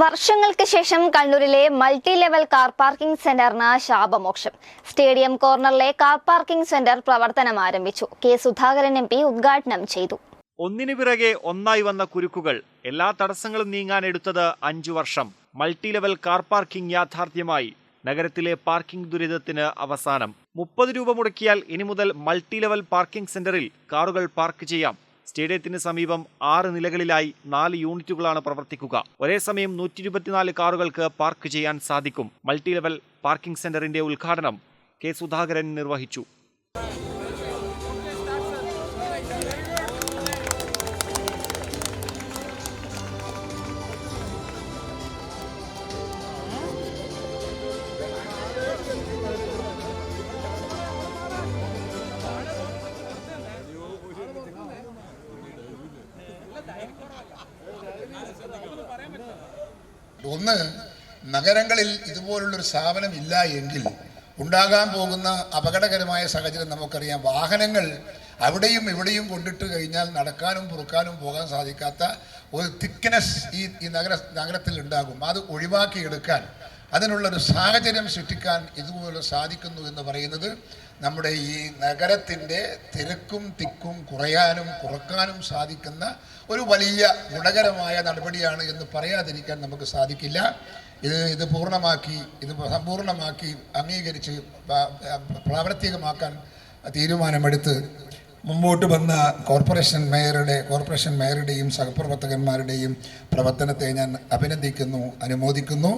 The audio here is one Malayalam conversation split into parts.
വർഷങ്ങൾക്ക് ശേഷം കണ്ണൂരിലെ മൾട്ടി ലെവൽ കാർ പാർക്കിംഗ് സെന്ററിന് ശാപമോക്ഷം. സ്റ്റേഡിയം കോർണറിലെ കാർ പാർക്കിംഗ് സെന്റർ പ്രവർത്തനം ആരംഭിച്ചു. കെ സുധാകരൻ എം പി ഉദ്ഘാടനം ചെയ്തു. ഒന്നിനു പിറകെ ഒന്നായി വന്ന കുരുക്കുകൾ എല്ലാ തടസ്സങ്ങളും നീങ്ങാൻ എടുത്തത് അഞ്ചു വർഷം. മൾട്ടി ലെവൽ കാർ പാർക്കിംഗ് യാഥാർത്ഥ്യമായി നഗരത്തിലെ പാർക്കിംഗ് ദുരിതത്തിന് അവസാനം. മുപ്പത് രൂപ മുടക്കിയാൽ ഇനി മുതൽ മൾട്ടി ലെവൽ പാർക്കിംഗ് സെന്ററിൽ കാറുകൾ പാർക്ക് ചെയ്യാം. സ്റ്റേഡിയത്തിന് സമീപം ആറ് നിലകളിലായി നാല് യൂണിറ്റുകളാണ് പ്രവർത്തിക്കുക. ഒരേ സമയം നൂറ്റി ഇരുപത്തിനാല് കാറുകൾക്ക് പാർക്ക് ചെയ്യാൻ സാധിക്കും. മൾട്ടി ലെവൽ പാർക്കിംഗ് സെന്ററിന്റെ ഉദ്ഘാടനം കെ സുധാകരൻ നിർവഹിച്ചു. ഒന്ന് നഗരങ്ങളിൽ ഇതുപോലുള്ളൊരു സ്ഥാപനം ഇല്ല എങ്കിൽ ഉണ്ടാകാൻ പോകുന്ന അപകടകരമായ സാഹചര്യം നമുക്കറിയാം. വാഹനങ്ങൾ അവിടെയും ഇവിടെയും കൊണ്ടിട്ട് കഴിഞ്ഞാൽ നടക്കാനും പുറക്കാനും പോകാൻ സാധിക്കാത്ത ഒരു തിക്നെസ് ഈ ഈ നഗര നഗരത്തിൽ ഉണ്ടാകും. അത് ഒഴിവാക്കിയെടുക്കാൻ അതിനുള്ളൊരു സാഹചര്യം സൃഷ്ടിക്കാൻ ഇതുപോലെ സാധിക്കുന്നു എന്ന് പറയുന്നത് നമ്മുടെ ഈ നഗരത്തിന്റെ തിരക്കും തിക്കും കുറയാനും കുറക്കാനും സാധിക്കുന്ന ഒരു വലിയ ഗുണകരമായ നടപടിയാണ് എന്ന് പറയാതിരിക്കാൻ നമുക്ക് സാധിക്കില്ല. ഇത് ഇത് പൂർണമാക്കി ഇത് സമ്പൂർണമാക്കി അംഗീകരിച്ച് പ്രാവർത്തികമാക്കാൻ തീരുമാനമെടുത്ത് മുമ്പോട്ട് വന്ന കോർപ്പറേഷൻ മേയറുടെ കോർപ്പറേഷൻ മേയറുടെയും സഹപ്രവർത്തകന്മാരുടെയും പ്രവർത്തനത്തെ ഞാൻ അഭിനന്ദിക്കുന്നു അനുമോദിക്കുന്നു.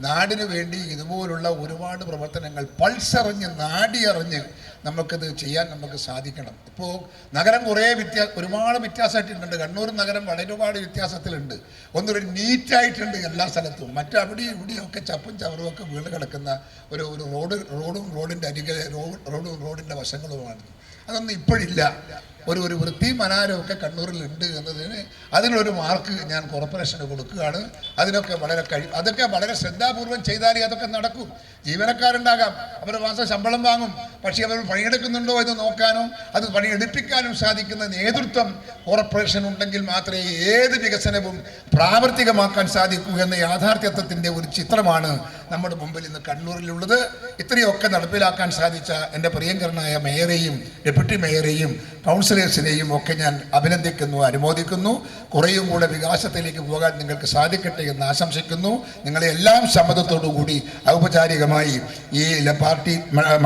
നാടിനു വേണ്ടി ഇതുപോലുള്ള ഒരുപാട് പ്രവർത്തനങ്ങൾ പൾസറിഞ്ഞ് നാടിയറിഞ്ഞ് നമുക്കത് ചെയ്യാൻ നമുക്ക് സാധിക്കണം. ഇപ്പോൾ നഗരം കുറേ വ്യത്യാ ഒരുപാട് വ്യത്യാസമായിട്ടുണ്ട്. കണ്ണൂർ നഗരം വളരെ ഒരുപാട് വ്യത്യാസത്തിലുണ്ട്. ഒന്നൊരു നീറ്റായിട്ടുണ്ട് എല്ലാ സ്ഥലത്തും. മറ്റവിടെയും ഇവിടെയും ഒക്കെ ചപ്പും ചവറും ഒക്കെ വീണ് കിടക്കുന്ന ഒരു ഒരു റോഡ് റോഡും റോഡിന്റെ അരികെ റോഡും റോഡിന്റെ വശങ്ങളുമാണ്. അതൊന്നും ഇപ്പോഴില്ല. ഒരു ഒരു വൃത്തിയും അനാരമൊക്കെ കണ്ണൂരിലുണ്ട് എന്നതിന് അതിനൊരു മാർക്ക് ഞാൻ കോർപ്പറേഷന് കൊടുക്കുകയാണ്. അതിനൊക്കെ വളരെ കഴി അതൊക്കെ വളരെ ശ്രദ്ധാപൂർവം ചെയ്താലേ അതൊക്കെ നടക്കും. ജീവനക്കാരുണ്ടാകാം. അവർ മാസം ശമ്പളം വാങ്ങും. പക്ഷേ അവർ പണിയെടുക്കുന്നുണ്ടോ എന്ന് നോക്കാനോ അത് പണിയെടുപ്പിക്കാനും സാധിക്കുന്ന നേതൃത്വം കോർപ്പറേഷൻ ഉണ്ടെങ്കിൽ മാത്രമേ ഏത് വികസനവും പ്രാവർത്തികമാക്കാൻ സാധിക്കൂ എന്ന യാഥാർത്ഥ്യത്വത്തിന്റെ ഒരു ചിത്രമാണ് നമ്മുടെ മുമ്പിൽ ഇന്ന് കണ്ണൂരിലുള്ളത്. ഇത്രയൊക്കെ നടപ്പിലാക്കാൻ സാധിച്ച എന്റെ പ്രിയങ്കരനായ മേയറേയും ഡെപ്യൂട്ടി മേയറേയും കൗൺസിലേഴ്സിനെയും ഒക്കെ ഞാൻ അഭിനന്ദിക്കുന്നു അനുമോദിക്കുന്നു. കുറേയും കൂടെ വികാസത്തിലേക്ക് പോകാൻ നിങ്ങൾക്ക് സാധിക്കട്ടെ എന്ന് ആശംസിക്കുന്നു. നിങ്ങളെല്ലാം സമ്മതത്തോടു കൂടി ഔപചാരികമായി ഈ party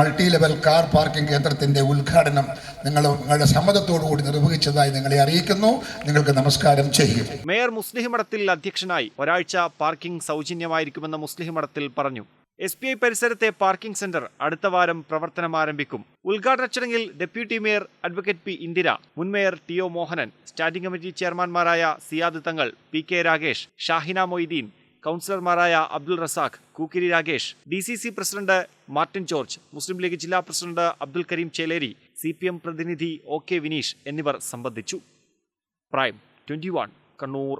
multi level car parking കേന്ദ്രത്തിന്റെ ഉദ്ഘാടനം നിങ്ങൾ നിങ്ങളുടെ സമ്മതത്തോടു കൂടി നിർവഹിച്ചതായി നിങ്ങളെ അറിയിക്കുന്നു. നിങ്ങൾക്ക് നമസ്കാരം. ചെയ്യും മേയർ മുസ്ലിം മഠത്തിൽ അധ്യക്ഷനായി ഒരാഴ്ച പാർക്കിംഗ് സൗജന്യമായിരിക്കുമെന്ന് മുസ്ലിം മഠത്തിൽ പറഞ്ഞു. എസ് പി ഐ പരിസരത്തെ പാർക്കിംഗ് സെന്റർ അടുത്ത വാരം പ്രവർത്തനം ആരംഭിക്കും. ഉദ്ഘാടന ചടങ്ങിൽ deputy mayor advocate P Indira മുൻ mayor T O Mohanan standing committee ചെയർമാൻമാരായ Siyad Thangal P K Rakesh Shahina Moideen കൗൺസിലർമാരായ Abdul Razak Kookkiri Rakesh D C C president Martin George Muslim League ജില്ലാ president Abdul Kareem Cheleri C P M പ്രതിനിധി ഒ കെ വിനീഷ് എന്നിവർ സംബന്ധിച്ചു. Prime twenty Kannur.